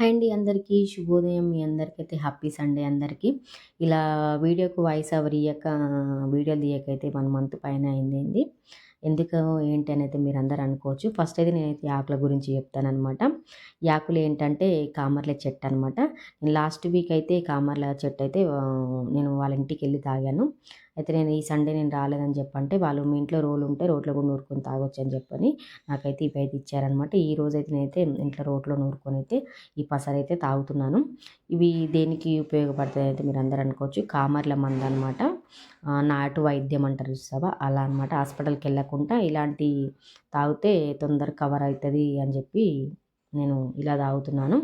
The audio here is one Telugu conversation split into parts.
హాయ్ అండి అందరికీ. శుభోదయం మీ అందరికైతే. హ్యాపీ సండే అందరికీ. ఇలా వీడియోకు వాయిస్ ఓవర్ ఇయ్యక వీడియో తీయకైతే వన్ మంత్ పైన అయింది. ఎందుకు ఏంటి అనేది మీరు అందరు అనుకోవచ్చు. ఫస్ట్ అయితే నేనైతే యాకుల గురించి చెప్తానమాట యాకులు ఏంటంటే కామర్ల చెట్టు అనమాట నేను లాస్ట్ వీక్ అయితే కామర్ల చెట్టు అయితే నేను వాళ్ళ ఇంటికి వెళ్ళి తాగాను. అయితే నేను ఈ సండే నేను రాలేదని చెప్పంటే వాళ్ళు మీ ఇంట్లో రోలు ఉంటే రోడ్లో కూడా నూరుకొని తాగొచ్చు అని చెప్పని నాకైతే ఇవి అయితే ఇచ్చారనమాట ఈ రోజు అయితే నేనైతే ఇంట్లో రోడ్లో నూరుకొని అయితే ఈ పసరు అయితే తాగుతున్నాను. ఇవి దేనికి ఉపయోగపడతాయి అయితే మీరు అందరూ అనుకోవచ్చు. కామర్ల మంద అనమాట నాటు వైద్యం అంటారు చూసావా అలా అనమాట హాస్పిటల్కి వెళ్ళకుండా ఇలాంటి తాగితే తొందర కవర్ అవుతుంది అని చెప్పి నేను ఇలా తాగుతున్నాను.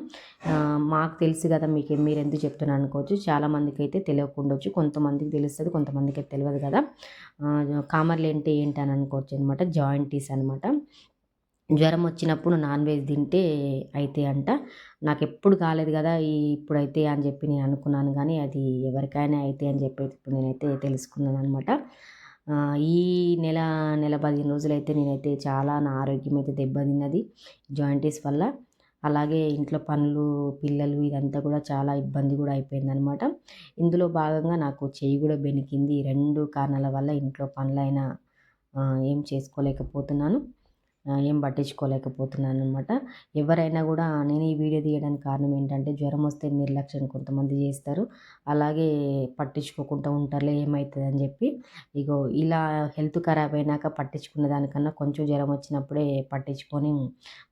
మాకు తెలుసు కదా మీకు మీరు ఎందుకు చెప్తున్నాను అనుకోవచ్చు. చాలామందికి అయితే తెలియకుండొచ్చు కొంతమందికి తెలుస్తుంది కొంతమందికి అయితే తెలియదు కదా. కామర్లు ఏంటి ఏంటి అని అనుకోవచ్చు అనమాట. జాయింటీస్ అనమాట జ్వరం వచ్చినప్పుడు నాన్ వెజ్ తింటే అయితే అంట. నాకు ఎప్పుడు కాలేదు కదా ఈ ఇప్పుడైతే అని చెప్పి నేను అనుకున్నాను కానీ అది ఎవరికైనా అయితే అని చెప్పి ఇప్పుడు నేనైతే తెలుసుకున్నాను అనమాట ఈ నెల నెల పదిహేను రోజులైతే నేనైతే చాలా నా ఆరోగ్యం అయితే దెబ్బతిన్నది జాయింటీస్ వల్ల. అలాగే ఇంట్లో పనులు పిల్లలు ఇదంతా కూడా చాలా ఇబ్బంది కూడా అయిపోయిందనమాట ఇందులో భాగంగా నాకు చెయ్యి కూడా బెనికింది రెండు కారణాల వల్ల ఇంట్లో పనులైనా ఏం చేసుకోలేకపోతున్నాను. ఏం పట్టించుకోలేకపోతున్నాను అనమాట ఎవరైనా కూడా నేను ఈ వీడియో తీయడానికి కారణం ఏంటంటే జ్వరం వస్తే నిర్లక్ష్యం కొంతమంది చేస్తారు. అలాగే పట్టించుకోకుండా ఉంటారులే ఏమవుతుంది అని చెప్పి. ఇగో ఇలా హెల్త్ ఖరాబ్ అయినాక పట్టించుకున్న దానికన్నా కొంచెం జ్వరం వచ్చినప్పుడే పట్టించుకొని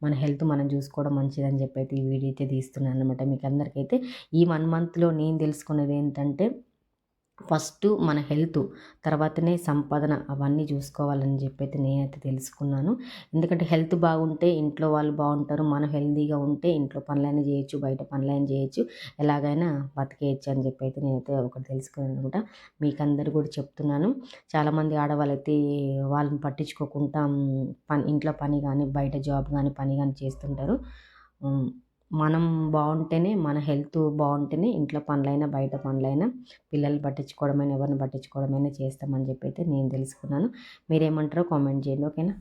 మన హెల్త్ మనం చూసుకోవడం మంచిదని చెప్పి అయితే ఈ వీడియో అయితే తీస్తున్నాను అనమాట మీకు అందరికైతే ఈ వన్ మంత్లో నేను తెలుసుకున్నది ఏంటంటే ఫస్ట్ మన హెల్త్ తర్వాతనే సంపాదన అవన్నీ చూసుకోవాలని చెప్పి అయితే నేనైతే తెలుసుకున్నాను. ఎందుకంటే హెల్త్ బాగుంటే ఇంట్లో వాళ్ళు బాగుంటారు మనం హెల్తీగా ఉంటే ఇంట్లో పనులైనా చేయొచ్చు బయట పనులైనా చేయొచ్చు ఎలాగైనా బతికేయచ్చు అని చెప్పి అయితే నేనైతే ఒకటి తెలుసుకున్నాను అనమాట మీకు అందరు కూడా చెప్తున్నాను. చాలామంది ఆడవాళ్ళు అయితే వాళ్ళని పట్టించుకోకుండా పని ఇంట్లో పని కానీ బయట జాబ్ కానీ పని కానీ చేస్తుంటారు. మనం బాగుంటేనే మన హెల్త్ బాగుంటేనే ఇంట్లో పనులైనా బయట పనులైనా పిల్లలు పట్టించుకోవడమైనా ఎవరిని పట్టించుకోవడమైనా చేస్తామని చెప్పి అయితే నేను తెలుసుకున్నాను. మీరేమంటారో కామెంట్ చేయండి ఓకేనా?